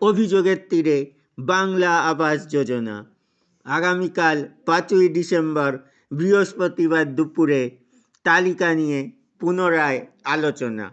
অভিযোগের তীরে বাংলা আবাস যোজনা। আগামীকাল পাঁচই ডিসেম্বর বৃহস্পতিবার দুপুরে তালিকা নিয়ে পুনরায় আলোচনা।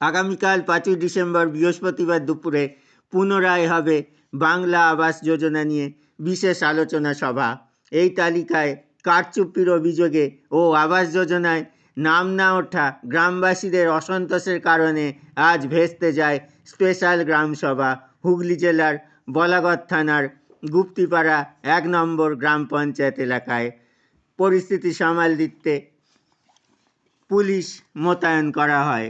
আগামীকাল পাঁচই ডিসেম্বর বৃহস্পতিবার দুপুরে পুনরায় হবে বাংলা আবাস যোজনা নিয়ে বিশেষ আলোচনা সভা। এই তালিকায় কারচুপির অভিযোগে ও আবাস যোজনায় নাম না ওঠা গ্রামবাসীদের অসন্তোষের কারণে আজ ভেস্তে যায় স্পেশাল গ্রামসভা হুগলি জেলার বলাগড় থানার গুপ্তিপাড়া এক নম্বর গ্রাম পঞ্চায়েত এলাকায়। পরিস্থিতি সামাল দিতে পুলিশ মোতায়েন করা হয়।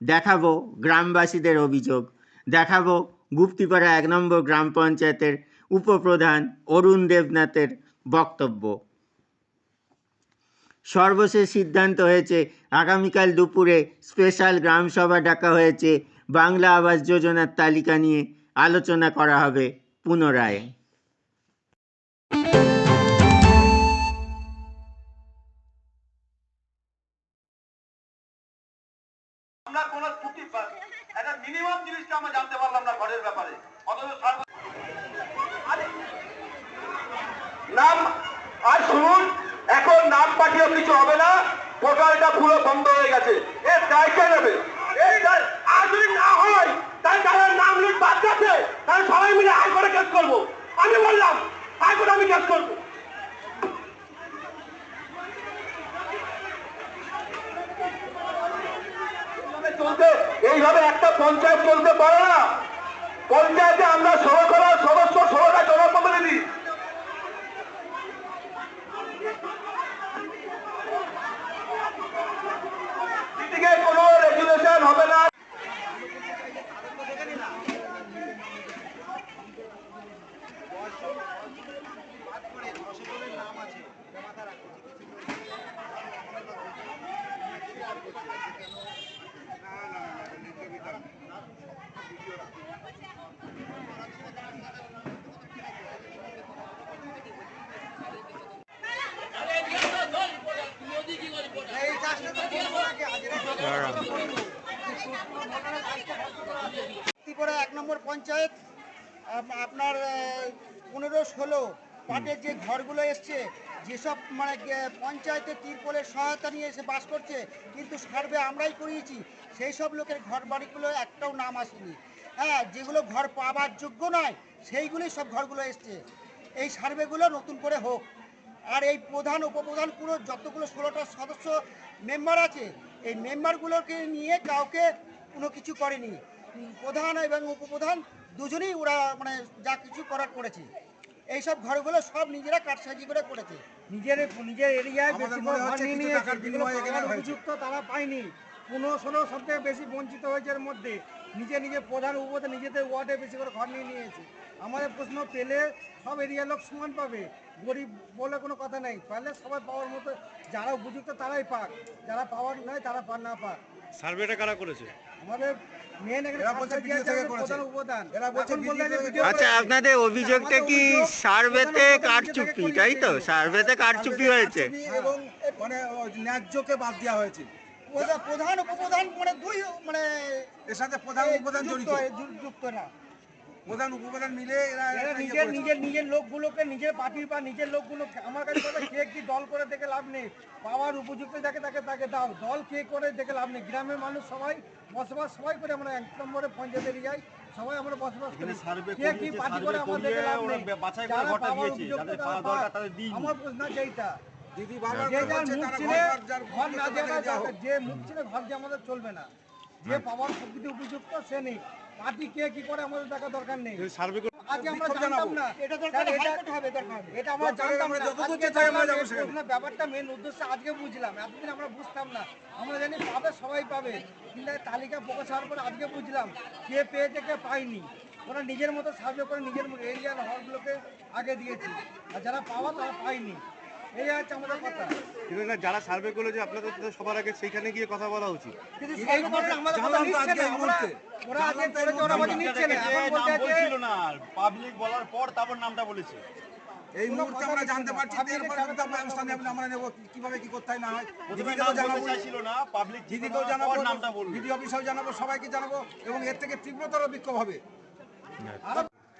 দেখাবো গ্রামবাসীদের অভিযোগ। দেখাবো গুপ্তিপাড়া এক নম্বর গ্রাম পঞ্চায়েতের উপপ্রধান অরুণ দেবনাথের বক্তব্য। সর্বশেষ সিদ্ধান্ত হয়েছে, আগামীকাল দুপুরে স্পেশাল গ্রামসভা ডাকা হয়েছে, বাংলা আবাস যোজনার তালিকা নিয়ে আলোচনা করা হবে পুনরায়। একটা মিনিমাম জিনিসটা আমরা জানতে পারলাম না ঘরের ব্যাপারে। অথচ সার্ব- আরে, নাম আর শুনুন, এখন নাম পাঠিয়ে কিছু হবে না পোর্টালটা পুরো বন্ধ হয়ে গেছে। এর দায় কে নেবে? এইভাবে একটা পঞ্চায়েত চলতে পারে না। পঞ্চায়েতে আমরা ষোলো করার সদস্য ষোলোটা জনপ্রতিনিধি এদিকে কোনো রেগুলেশন হবে না ত্রিপুরা এক নম্বর পঞ্চায়েত আপনার পনেরো ষোলো পাটের যে ঘরগুলো এসছে, যেসব মানে পঞ্চায়েতে তিরপলের সহায়তা নিয়ে এসে বাস করছে, কিন্তু সার্ভে আমরাই করিয়েছি, সেই সব লোকের ঘর বাড়িগুলো একটাও নাম আসেনি। হ্যাঁ যেগুলো ঘর পাবার যোগ্য নয়, সেইগুলোই সব ঘরগুলো এসছে। এই সার্ভেগুলো নতুন করে হোক। আর এই প্রধান, উপপ্রধান পুরো যতগুলো ষোলোটা সদস্য মেম্বার আছে, এই মেম্বারগুলোকে নিয়ে কাউকে কোনো কিছু করেনি। প্রধান এবং উপপ্রধান দুজনেই ওরা মানে যা কিছু করার করেছে। এইসব ঘরগুলো সব নিজেরা কাটসাজি করে করেছে। নিজের নিজের এরিয়ায় বেশি। উপযুক্ত তারা পায়নি। পনেরো ষোলো সব থেকে বেশি বঞ্চিত হয়েছে এর মধ্যে। নিজে নিজে প্রধান উপপ্রধান নিজেদের ওয়ার্ডে বেশি করে ঘর নিয়ে নিয়েছে। আমাদের প্রশ্ন পেলে সব এরিয়ার লোক সমান পাবে? গরিব বলে কোনো কথা নেই। পারলে সবাই পাওয়ার মতো যারা উপযুক্ত তারাই পাক। যারা পাওয়ার নয় তারা পার না পাক। সার্ভেটা কারা করেছে? আমাদের মেন আচ্ছা আপনাদের অভিযোগটা কি সার্ভেতে কারচুপি? তাই তো? সার্ভেতে কারচুপি হয়েছে। এবং মানে ন্যায্যকে বাদ দেওয়া হয়েছে। প্রধান উপপ্রধান মানে দুই মানে এর সাথে প্রধান উপপ্রধান জড়িত। যুক্ত না। প্রধান উপপ্রধান মিলে এরা নিজের নিজের নিজের লোকগুলোকে নিজের পার্টির বা নিজের লোকগুলো আমার কাছে কে কি দল করে দেখে লাভ নেই। পাওয়ার উপযুক্ত যাকে তাকে তাকে দাও। দল কে করে দেখে লাভ নেই। গ্রামের মানুষ সবাই বসবাস সবাই করে আমরা এক নম্বরে পঞ্চায়েত এরিয়ায় সবাই আমরা বসবাস করি। কে কি পার্টি করে আমার দেখে লাভ নেই। যারা পাওয়ার উপযুক্ত আমার প্রশ্ন আছে এইটা দিদি বারবার যে মুখ তারা ঘর না। যে মুখ ছিঁড়ে ঘর যে আমাদের চলবে না। যে পাওয়ার প্রকৃতি উপযুক্ত সে নেই। পার্টি কে কি করে আমাদের দেখা দরকার নেই? সার্ভে আজকে আমরা জানতাম না। এটা দরকার হাইকোর্ট হবে দরকার এটা আমরা জানতাম না। যত দূর আজকে চাই আমরা যাব সেখানে। ব্যাপারটা মেন উদ্দেশ্য আজকে বুঝলাম। এতদিন আমরা বুঝতাম না। আমরা জানি পাবে সবাই পাবে। কিন্তু তালিকা প্রকাশ হওয়ার পর আজকে বুঝলাম কে পেয়েছে কে পায়নি। ওরা নিজের মতো সার্ভে করে নিজের এরিয়ার হলগুলোকে আগে দিয়েছে। আর যারা পাওয়া তারা পায়নি। এই হচ্ছে আমাদের কথা। কিন্তু না যারা সার্ভে করেছে আপনাদের তো সবার আগে সেইখানে গিয়ে কথা বলা উচিত। কিন্তু সেই আমাদের কথা নিচ্ছে না। এই আমরা মুহূর্তে। ওরা ওরা আমাদের নিচ্ছে না। এখন বলতে আছে না পাবলিক বলার পর তারপর নামটা বলেছে। এই মুহূর্তে আমরা জানতে পারছি এরপরে যে ব্যবস্থা নেব আমরা নেব কীভাবে কি করতে হয় না হয়। দিদিকেও জানাব। না পাবলিক দিদিকেও জানাব। বিডি অফিসেও জানাব সবাইকে জানাব এবং এর থেকে তীব্রতর বিক্ষোভ হবে।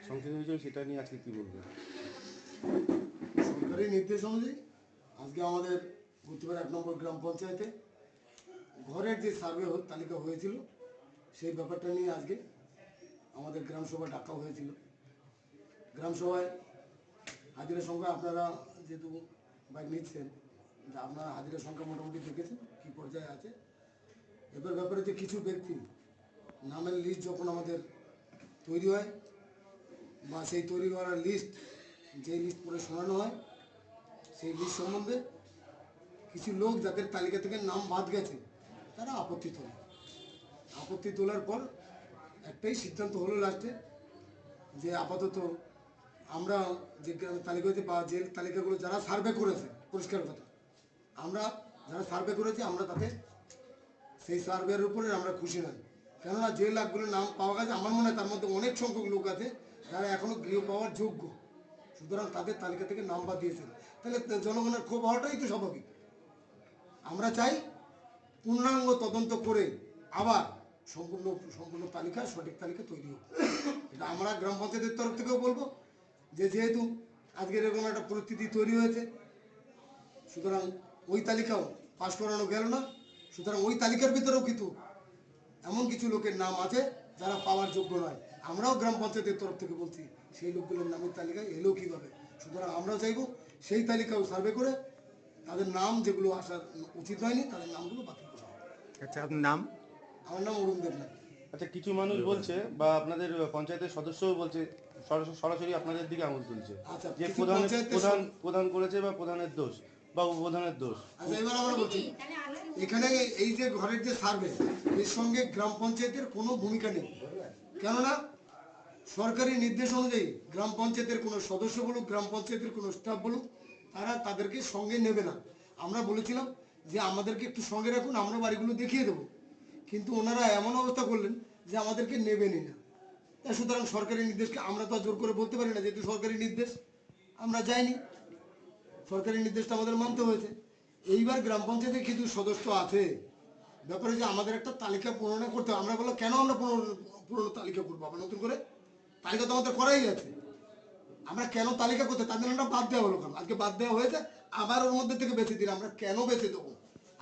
সংসদ সেটা নিয়ে আজকে কি বলবেন সরকারি নির্দেশ অনুযায়ী আজকে আমাদের গুরুত্বপূর্ণ এক নম্বর গ্রাম পঞ্চায়েতে ঘরের যে সার্ভে তালিকা হয়েছিল, সেই ব্যাপারটা নিয়ে আজকে আমাদের গ্রাম সভা ডাকা হয়েছিল। গ্রাম সভায় হাজিরা সংখ্যা আপনারা যেহেতু বাইক নিচ্ছেন যে আপনারা হাজিরা সংখ্যা মোটামুটি দেখেছেন, কী পর্যায়ে আছে। এবার ব্যাপারে যে কিছু ব্যক্তি নামের লিস্ট যখন আমাদের তৈরি হয়, বা সেই তৈরি করার লিস্ট যে লিস্ট পরে শোনানো হয় সেই লিস্ট সম্বন্ধে কিছু লোক যাদের তালিকা থেকে নাম বাদ গেছে, তারা আপত্তি তোলে। আপত্তি তোলার পর একটাই সিদ্ধান্ত হলো লাস্টে যে আপাতত আমরা যে তালিকাতে বা যে তালিকাগুলো যারা সার্ভে করেছে, পরিষ্কার কথা, আমরা যারা সার্ভে করেছি, আমরা তাতে সেই সার্ভের উপরে আমরা খুশি নই। কেননা যে লাখগুলোর নাম পাওয়া গেছে, আমার মনে হয় তার মধ্যে অনেক সংখ্যক লোক আছে যারা এখনও গৃহ পাওয়ার যোগ্য। সুতরাং তাদের তালিকা থেকে নাম বাদ দিয়েছেন। তাহলে জনগণের ক্ষোভ হওয়াটাই তো স্বাভাবিক। আমরা চাই পূর্ণাঙ্গ তদন্ত করে আবার সম্পূর্ণ সম্পূর্ণ তালিকা, সঠিক তালিকা তৈরি হোক। এটা আমরা গ্রাম পঞ্চায়েতের তরফ থেকেও বলব যে যেহেতু আজকের এরকম একটা পরিস্থিতি তৈরি হয়েছে, সুতরাং ওই তালিকাও পাশ করানো গেল না। সুতরাং ওই তালিকার ভিতরেও কিন্তু এমন কিছু লোকের নাম আছে যারা পাওয়ার যোগ্য নয়। আমরাও গ্রাম পঞ্চায়েতের তরফ থেকে বলছি সেই লোকগুলোর নামের তালিকায় এলো কীভাবে? সুতরাং আমরাও চাইব সেই তালিকাও সার্ভে করে তাদের নাম যেগুলো আসার উচিত হয়নি তাদের নামগুলো বাতিল করা হবে আচ্ছা আপনার নাম? আমার নাম অরুণ দেবনাথ। আচ্ছা কিছু মানুষ বলছে বা আপনাদের পঞ্চায়েতের সদস্যও বলছে সরাস- সরাসরি আপনাদের দিকে আঙুল তুলছে আচ্ছা, যে প্রধান প্রধান প্রধান করেছে বা প্রধানের দোষ বা উপপ্রধানের দোষ। আচ্ছা এবার আমরা বলছি এখানে এই যে ঘরের যে সার্ভে এর সঙ্গে গ্রাম পঞ্চায়েতের কোনো ভূমিকা নেই। কেননা সরকারি নির্দেশ অনুযায়ী গ্রাম পঞ্চায়েতের কোনো সদস্য বলুক, গ্রাম পঞ্চায়েতের কোনো স্টাফ বলুক, তারা তাদেরকে সঙ্গে নেবে না। আমরা বলেছিলাম যে আমাদেরকে একটু সঙ্গে রাখুন, আমরা বাড়িগুলো দেখিয়ে দেবো। কিন্তু ওনারা এমন অবস্থা করলেন যে আমাদেরকে নেবেনই না। তা সুতরাং সরকারি নির্দেশকে আমরা তো জোর করে বলতে পারি না, যেহেতু সরকারি নির্দেশ, আমরা যাইনি। সরকারি নির্দেশটা আমাদের মানতে হয়েছে। এইবার গ্রাম পঞ্চায়েতে কিছু সদস্য আছে। ব্যাপারে যে আমাদের একটা তালিকা পূরণ করতে হবে। আমরা বললাম, কেন আমরা পুরনো পুরনো তালিকা করব আবার নতুন করে? তালিকা তো আমাদের করাই আছে। আমরা কেন তালিকা করতে তাদের আমরা বাদ দেওয়া হলো কেন? আজকে বাদ দেওয়া হয়েছে, আবার ওর মধ্যে থেকে বেছে দিন আমরা কেন বেছে দেবো?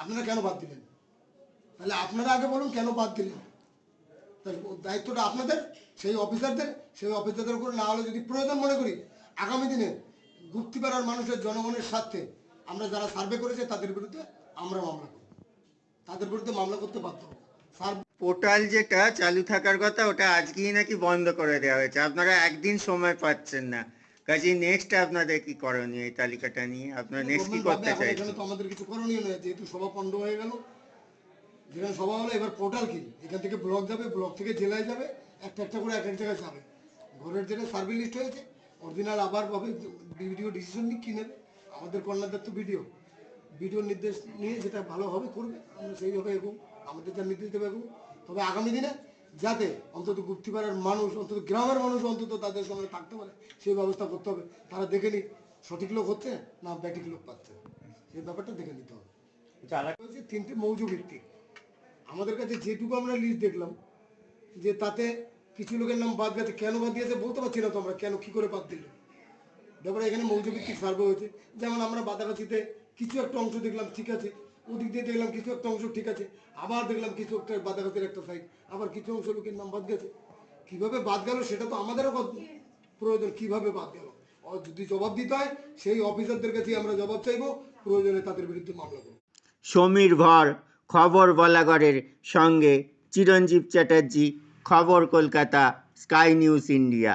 আপনারা কেন বাদ দিলেন? তাহলে আপনারা আগে বলুন কেন বাদ দিলেন? তাহলে দায়িত্বটা আপনাদের, সেই অফিসারদের সেই অফিসারদের উপর না হলে যদি প্রয়োজন মনে করি, আগামী দিনে গুপ্তিপাড়ার মানুষের জনগণের স্বার্থে আমরা যারা সার্ভে করেছে, তাদের বিরুদ্ধে আমরা মামলা করব। তাদের বিরুদ্ধে মামলা করতে বাধ্য পোর্টাল যেটা চালু থাকার কথা ওটা আজকেই নাকি বন্ধ করে দেওয়া হয়েছে। আপনারা একদিন সময় পাচ্ছেন না। কাজে নেক্সট আপনাদের কি করণীয় এই তালিকাটা নিয়ে? আপনারা নেক্সট কি করতে চাইছেন তো আমাদের কিছু করণীয় নেই যেহেতু সভা পণ্ড হয়ে গেল। যেখানে সভা হলো এবার পোর্টাল কি? এখান থেকে ব্লক যাবে ব্লক থেকে জেলায় যাবে একটা একটা করে এক এক জায়গায় যাবে। ঘরের যেটা সার্ভে লিস্ট হয়েছে অরিজিনাল আবার পাবে ভিডিও ডিসিশন নিয়ে কি নেবে? আমাদের কর্নারদের তো ভিডিও ভিডিওর নির্দেশ নিয়ে যেটা ভালো হবে করবে। আমরা সেইভাবে এগো আমাদের যা নির্দেশ দেবে এগো তবে আগামী দিনে যাতে অন্তত গুপ্তিপাড়ার মানুষ অন্তত গ্রামের মানুষ অন্তত তাদের সঙ্গে থাকতে পারে সেই ব্যবস্থা করতে হবে। তারা দেখে নি সঠিক লোক হচ্ছে না ব্যাটিক লোক পাচ্ছে। সেই ব্যাপারটা দেখে নিতে হবে। আর হচ্ছে তিনটে মৌজু ভিত্তিক আমাদের কাছে যেটুকু আমরা লিস্ট দেখলাম যে তাতে কিছু লোকের নাম বাদ গেছে। কেন বাদ দিয়েছে বলতে পারছি না তো আমরা কেন কি করে বাদ দিল? ব্যাপারে এখানে মৌজু ভিত্তিক সার্ভে হয়েছে। যেমন আমরা বাদাগাছিতে কিছু একটা অংশ দেখলাম ঠিক আছে। ওদিক দিয়ে দেখলাম কিছু একটা অংশ ঠিক আছে, আবার দেখলাম কিছু একটা বাদাগাছির একটা সাইড আবার কিছু অংশ লোকের নাম বাদ গেছে। কীভাবে বাদ গেল সেটা তো আমাদেরও প্রয়োজন, কীভাবে বাদ গেল? যদি জবাব দিতে হয়, সেই অফিসারদের কাছে আমরা জবাব চাইব, প্রয়োজনে তাদের বিরুদ্ধে মামলা করব। সমীর ভর খবর বলাগড়ের সঙ্গে, চিরঞ্জীব চ্যাটার্জি, খবর কলকাতা, স্কাই নিউজ ইন্ডিয়া।